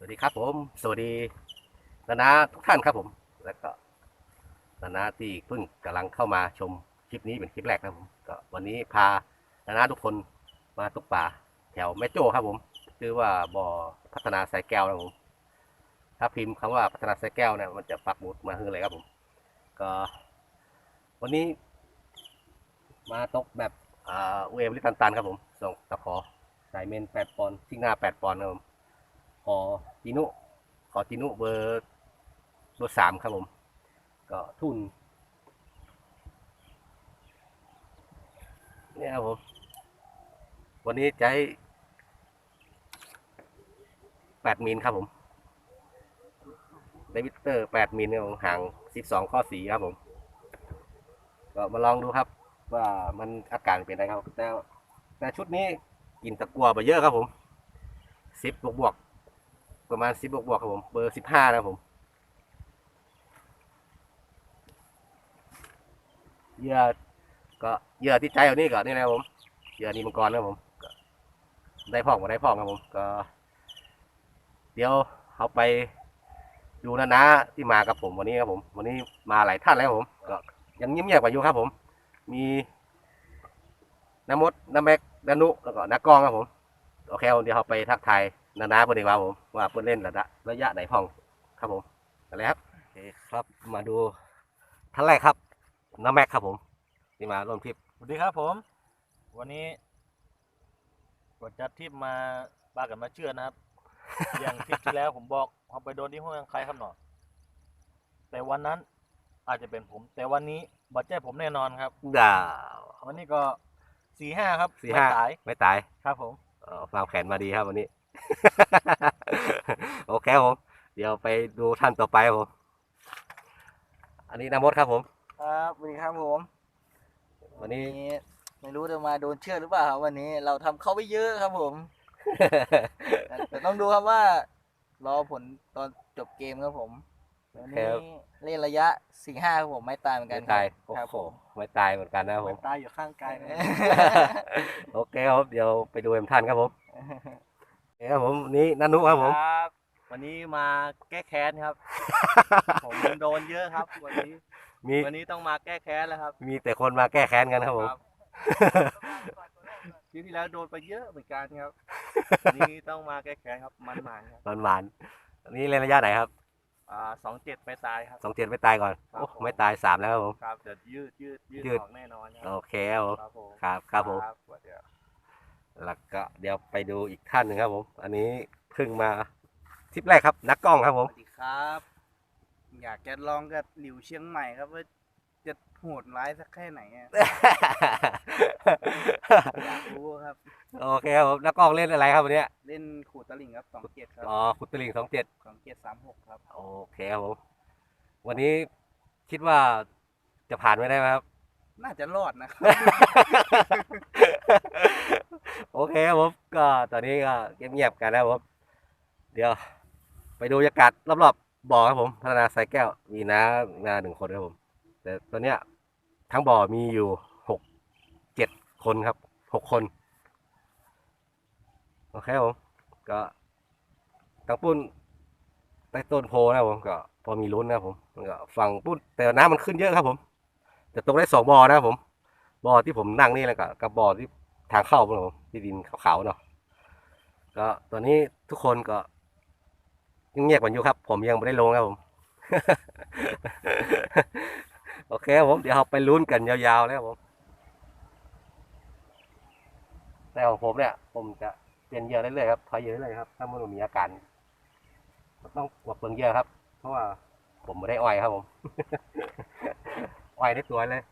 สวัสดีครับผม สวัสดีนานาทุกท่านครับผม แล้วก็นานาที่เพิ่งกำลังเข้ามาชมคลิปนี้เป็นคลิปแรกครับผมก็วันนี้พานานาทุกคนมาตกป่าแถวแม่โจ้ครับผมชื่อว่าบ่อพัฒนาสายแก้วนะผมถ้าพิมพ์คำว่าพัฒนาสายแก้วเนี่ยมันจะปักหมุดมาคืออะไรครับผม ก็ วันนี้ มาตกแบบอ่าเวฟลิตันตันครับผมส่งตะขอสายเมนแปดปอนด์ซิงหน้าแปดปอนด์ครับผม อจินุขอจินุเบอร์เบอร์สามครับผม ก็ทุนเนี่ยครับผม วันนี้ใช้แปดมิลครับผมไดวิเตอร์แปดมิลเนี่ยผมห่างสิบสองข้อสีครับผม ก็มาลองดูครับ ว่ามันอาการเป็นไงครับแต่แต่ชุดนี้กินตะกัวไปเยอะครับผมสิบบวกบวก ประมาณสิบบวกบวกครับผม เบอร์สิบห้านะผมเหยื่อก็เหยื่อที่ใจเอานี่ก่อนนี่นะผมเหยื่อนี่มังกรนะผมได้พองมาได้พองครับผม ก็ เดี๋ยวเขาไปดูนะนะที่มากับผมวันนี้ครับผม วันนี้มาหลายท่านแล้วผม ก็ยังเงียบๆกว่าอยู่ครับผม มีน้ำมดน้ำแม็กน้านุแล้วก็น้ากองครับผม โอเคเดี๋ยวเขาไปทักทาย นานาเพื่อนดีกว่าผมว่าเพื่อนเล่นระยะระยะไหนพ่องครับผมอะไรครับโอเคครับมาดูท่านแรกครับน้าแม็กครับผมที่มาร่วมทริปสวัสดีครับผม วันนี้กดจัดทริปมาปากันมาเชื่อนะครับ อย่างทริปที่แล้วผมบอกเอาไปโดนที่ห้องใครครับหนอแต่วันนั้นอาจจะเป็นผม แต่วันนี้บัตเจ้ผมแน่นอนครับดาววันนี้ก็สี่ห้าครับสี่ห้าไม่สาย ไม่ตาย ครับผมเอ่อวางแผนมาดีครับวันนี้ โอเคครับผม เดี๋ยวไปดูท่านต่อไปครับผม อันนี้นามดครับผม ครับสวัสดีครับผม วันนี้นี้ไม่รู้จะมาโดนเชือดหรือเปล่าครับวันนี้เราทำเข้าไปเยอะครับผมแต่แต่ต้องดูครับว่า รอผลตอนจบเกมครับผมวันครันี้บเล่นระยะสี่ห้าครับผมไม่ตายเหมือนกัไม่นตายคโอ้รับโหผมไม่ตายเหมือนกันนะครับผมตายอยู่ข้างกายโอเคครับเดี๋ยวไปดูเอ็มท่านครับผมโอเคครับผมนี่นันุครับผม ครับ วันนี้มาแก้แค้นครับ ผมโดนเยอะครับ วันนี้ มีวันนี้ต้องมาแก้แค้นแล้วครับ มีแต่คนมาแก้แค้นกันครับผมคลิปที่แล้วโดนไปเยอะเหมือนกันครับวันนี้ต้องมาแก้แค้นครับ มันหมานครับหวานๆอันนี้เล่นระยะไหนครับอ่าสองเจ็ดไปตายครับสองเจ็ดไม่ตายก่อนครับโอ้ผมไม่ตายสามแล้วครับผมครับเดี๋ยวยืดยืดยืดยืดออกแน่นอนคโอรับเคครับผมครับผมครับครับผม แล้วก็เดี๋ยวไปดูอีกท่านหนึ่งครับผม อันนี้เพิ่งมาทริปแรกครับ นักกล้องครับผมสวัสดีครับ อยากจะลองกับหลิวเชียงใหม่ครับว่าจะโหดร้ายสักแค่ไหนอะ อยากรู้ครับ โอเคครับผมนักกล้องเล่นอะไรครับวันเนี้ยเล่นขูดตะลิ่งครับสองเจ็ดครับอ๋อคุตตลิงสองเจ็ดสองเจ็ดสามหกครับ โอเคครับผมวันนี้คิดว่าจะผ่านไม่ได้ไหมครับ น่าจะรอดนะครับ โอเคครับผมก็ตอนนี้ก็เงียบๆกันนะครับผม เดี๋ยว ไปดูบรรยากาศรอบๆบ่อครับผม พัฒนาสายแก้วมีน้านาหนึ่งคนครับผม แต่ตอนเนี้ยทั้งบ่อมีอยู่หกเจ็ดคนครับหกคน โอเคครับผม ก็ตังปุ้นใต้ต้นโพนะครับผมก็พอมีลุ้นนะครับผมมันก็ฝั่งปุ้นแต่น้ำมันขึ้นเยอะครับผม แต่ตรงได้สองบ่อนะครับผมบ่อที่ผมนั่งนี่แหละกับกับบ่อที่ทางเข้าครับผมที่ดินขาวๆเนาะก็ตอนนี้ทุกคนก็ยังเงียบกันอยู่ครับ ผมยังไม่ได้ลงครับผม โอเคผมเดี๋ยวเราไปลุ้นกันยาวๆแล้วครับผมแต่ของผมเนี่ย ผมจะเปลี่ยนเยื่อเรื่อยๆครับถอยเยื่อเรื่อยๆครับถ้ามันมีอาการต้องกวดเปลืองเยื่อครับ เพราะว่าผมไม่ได้อ้อยครับผม อ้อยในตัวเลย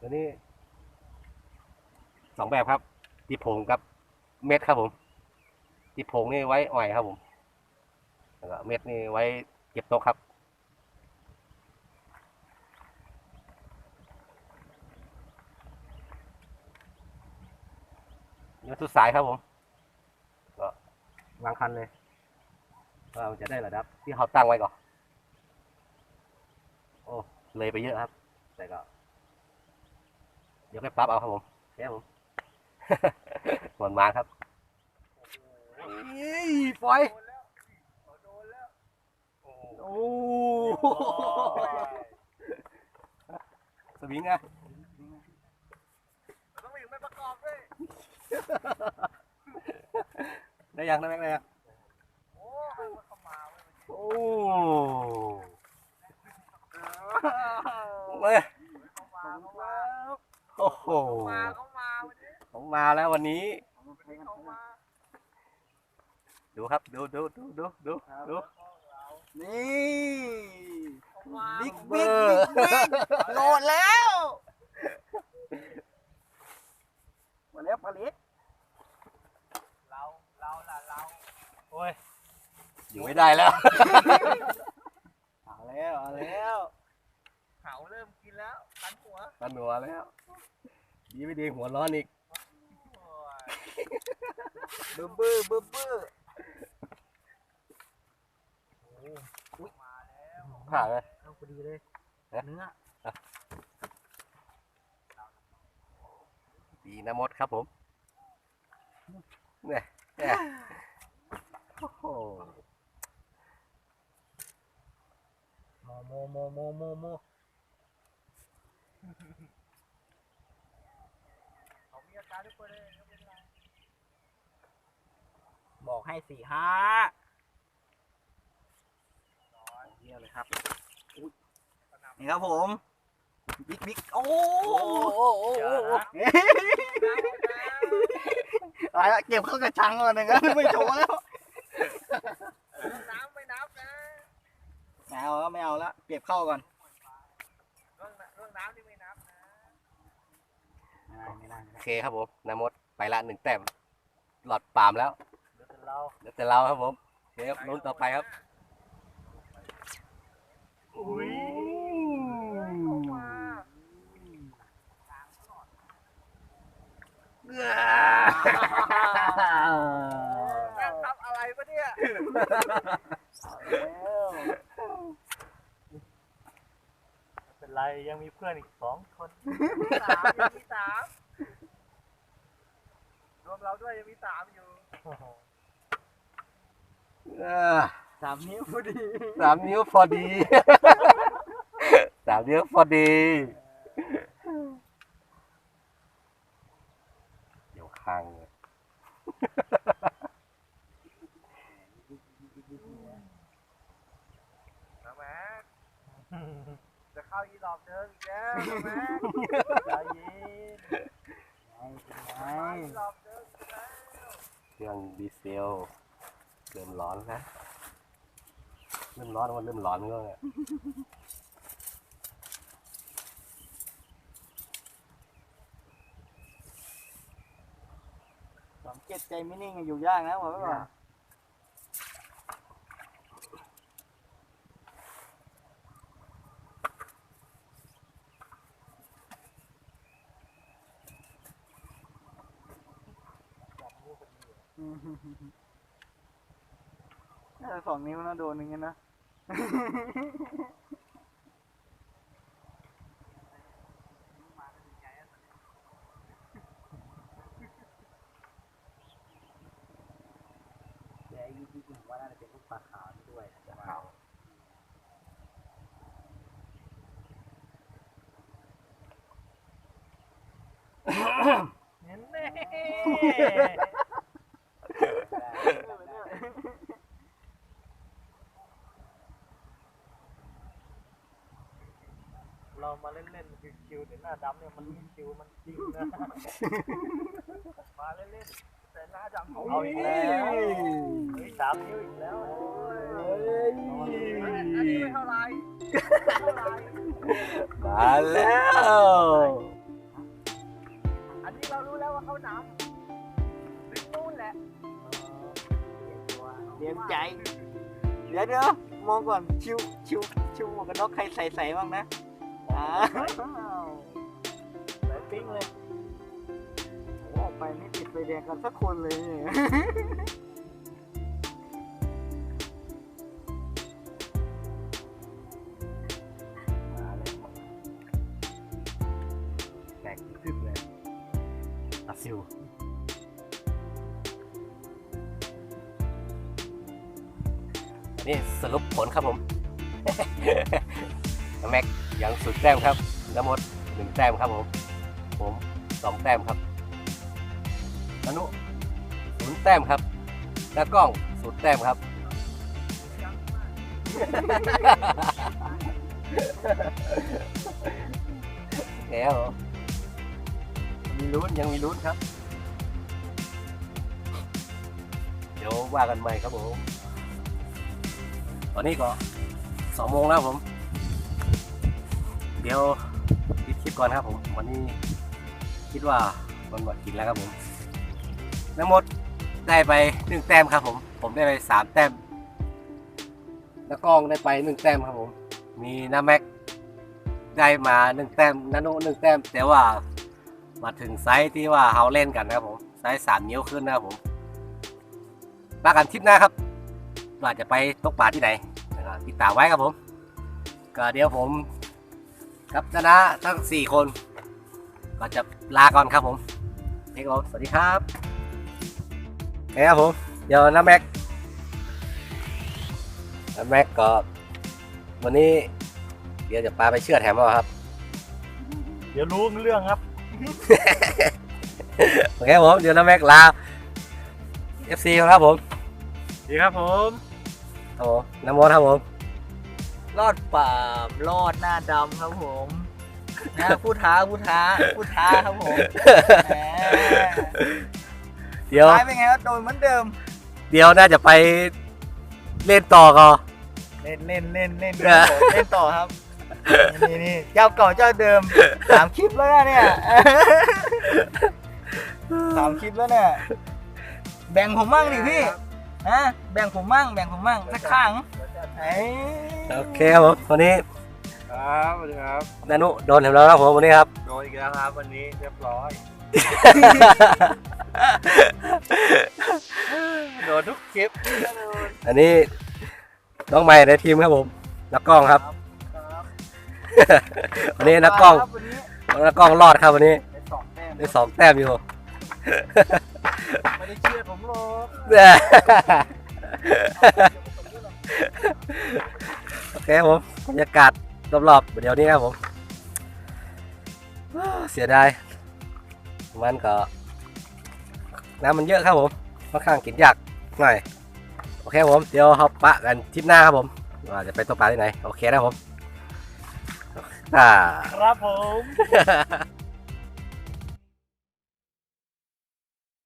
ตัวนี้สองแบบครับตีผงกับเม็ดครับผมตีผงนี่ไว้อ้อยครับผมแล้วก็เม็ดนี่ไว้เก็บโต๊ะครับเนื้อสุดสายครับผม ก็วางคันเลยว่าจะได้ระดับที่เขาตั้งไว้ก่อน เลยไปเยอะครับ แต่ก็ เดี๋ยวไปปรับเอาครับผมแค่ผมหมดมาครับนี่นี่ปล่อยโอ้สวิงอะต้องวิ่งไม่ประกอบด้วยได้ยังได้ไหมได้ยังโอ้มัน เข้ามาเว้ยโอ้เว้ยเข้ามาเข้ามาโอ้โหมาเข้ามาวันนี้ผมมาแล้ววันนี้เข้ามาดูครับ ดูดูดูดูดูดูนี่เข้ามาบิ๊กเบบิ๊อกร์บิ๊กโหลดแล้วมาแล้วปาลิสเราเราล่ะเราโอ้ยอยู่ไม่ได้แล้วเอาแล้วเอาแล้วเขาเริ่มกินแล้วคันหัวตันหัวแล้ว ดีไม่ดีหัวร้อนอีกเบื้อบื้อเบื้อบื้อผ่าเลยเอาพอดีเลยเอ๊ะเนื้อดีนะมดครับผมเนี่ยเนี่ยโอ้โหโมโมโมโมโมโม เขามีอาการทุกคนเลยไม่เป็นไรบอกให้สี่ห้าเยี่ยเลยครับอุ๊ยนี่ครับผม บิ๊กบิ๊กโอ้โอ้โหอย่านะตายละเก็บเข้ากระชังก่อนหนึ่งนะไม่โชว์แล้วน้ำไม่นับนะไม่เอาแล้วไม่เอาแล้วเก็บเข้าก่อนเรื่อง เรื่องน้ำนี่ไม่นับนะไม่ได้ไม่ได้โอเคครับผมนามดไปละหนึ่งแต้มหลอดปาล์มแล้วเดี๋ยวเป็นเราเดี๋ยวแต่เราครับผมโอเคครับลุ้นต่อไปครับอุ้ยแม่งทำอะไรปะเนี่ยแล้ว ไม่เป็นไรยังมีเพื่อนอีกสองคนสามยังมีสามรวมเราด้วยยังมีสามอยู่อ่าสามนิ้วพอดีสามนิ้วพอดี สามนิ้วพอดี เดี๋ยวค้างเลย นะแม่จะ เข้าอีหลอกเดิมอีกแล้วนะแม่ใจเย็นเข้าอีหลอกเดิมอีกแล้วเครื่องดีเซลเริ่มร้อนนะเริ่มร้อนมันเริ่มร้อนก็เลยสังเกตใจไม่นิ่งอยู่ยากนะบอกไว้ก่อน สองนิ้วนะโดนอย่างเงี้ยนะแต่ยิ่งที่ผมว่าน่าจะเป็นลูกปลาขาวนี่ด้วยนะขาวเห็นแน่ เรามาเล่นๆคิวๆแต่หน้าดำเนี่ยมันไม่คิวมันจริงนะมาเล่นๆแต่หน้าดำเอาอีกแล้วเฮ้ยสามนิ้วอีกแล้วอันนี้ไม่เท่าไหรเท่าไหรมาแล้ว อันนี้เรารู้แล้วว่าเขาหนำวิ่งนู่นแหละเตรียมใจ เดี๋ยวเดี๋ยวมองก่อนชิวชิวชิวหมวกกันน็อกใครใส่ใส่บ้างนะ อ้าวใส่ปิ้งเลยโอ้ออกไปไม่ติดไฟแดงกันสักคนเลยเนี่ยมาเลยแตกตึ๊บเลยอาซิวนี่สรุปผลครับผม แม็ก ยังสุดแต้มครับน้ำมดหนึ่งแต้มครับผม ผมสองแต้มครับอนุศูนย์แต้มครับตากล้องศูนย์แต้มครับ แล้วมีลุ้นยังมีลุ้นครับ เดี๋ยวว่ากันใหม่ครับผม ตอนนี้ก็สองโมงแล้วผม เดี๋ยวปิดคลิปก่อนครับผมวันนี้คิดว่ามันหมดกินแล้วครับผมน้ำมดได้ไปหนึ่งแต้มครับผม ผมได้ไปสามแต้มน้ากล้องได้ไปหนึ่งแต้มครับผม มีน้าแม็กได้มาหนึ่งแต้มนาโนหนึ่งแต้ม แต่ว่ามาถึงไซส์ที่ว่าเขาเล่นกันนะครับผมไซส์สามนิ้วขึ้นนะครับผมมากันทริปหน้าครับว่าจะไปตกปลาที่ไหนติดตามไว้ครับผม ก็เดี๋ยวผม กับคณะทั้งสี่คนก็จะลาก่อนครับผมเอกผมสวัสดีครับโอเคครับผม เดี๋ยวน้าแม็กน้าแม็กก็ วันนี้ เดี๋ยวจะปลาไปเชื่อดแถมเอาครับ เดี๋ยวรู้เรื่องครับ โอเคครับผม เดี๋ยวน้าแม็กลา FC ครับผม ดีครับผม ครับผมน้ำมดครับผม รอดป่ามรอดหน้าดำครับผมนะผู้ท้าผู้ท้าผู้ท้าครับผมแหมเดี๋ยว ท้ายเป็นไงก็โดนเหมือนเดิม เดี๋ยวน่าจะไปเล่นต่อก็เล่นเล่นเล่นเล่นครับผมเล่นต่อครับ นี่นี่เจ้าเก่าเจ้าเดิมสามคลิปแล้วนะเนี่ยสามคลิปแล้วเนี่ยแบ่งผมมั่งดิพี่ฮะแบ่งผมมั่งแบ่งผมมั่งสักข้างไอ้ โอเคครับผมวันนี้ครับสวัสดีครับนานุโดนแถมแล้วครับผมวันนี้ครับ โดนอีกแล้วครับ วันนี้เรียบร้อย โดนทุกคลิปอันนี้น้องใหม่ในทีมครับผมนักกล้องครับ วันนี้นักกล้องวันนี้นักกล้องรอดครับวันนี้ได้สองแต้มได้สองแต้มอยู่ไม่ได้เชื่อผมหรอก โอเคครับผมบรรยากาศรอบๆเดี๋ยวนี้ครับผมเสียดายมันก็ น้ำมันเยอะครับผมค่อนข้างกินยากหน่อยโอเคครับผมเดี๋ยวเราปะกันทริปหน้าครับผมว่าจะไปตกปลาที่ไหนโอเคนะครับผมครับผม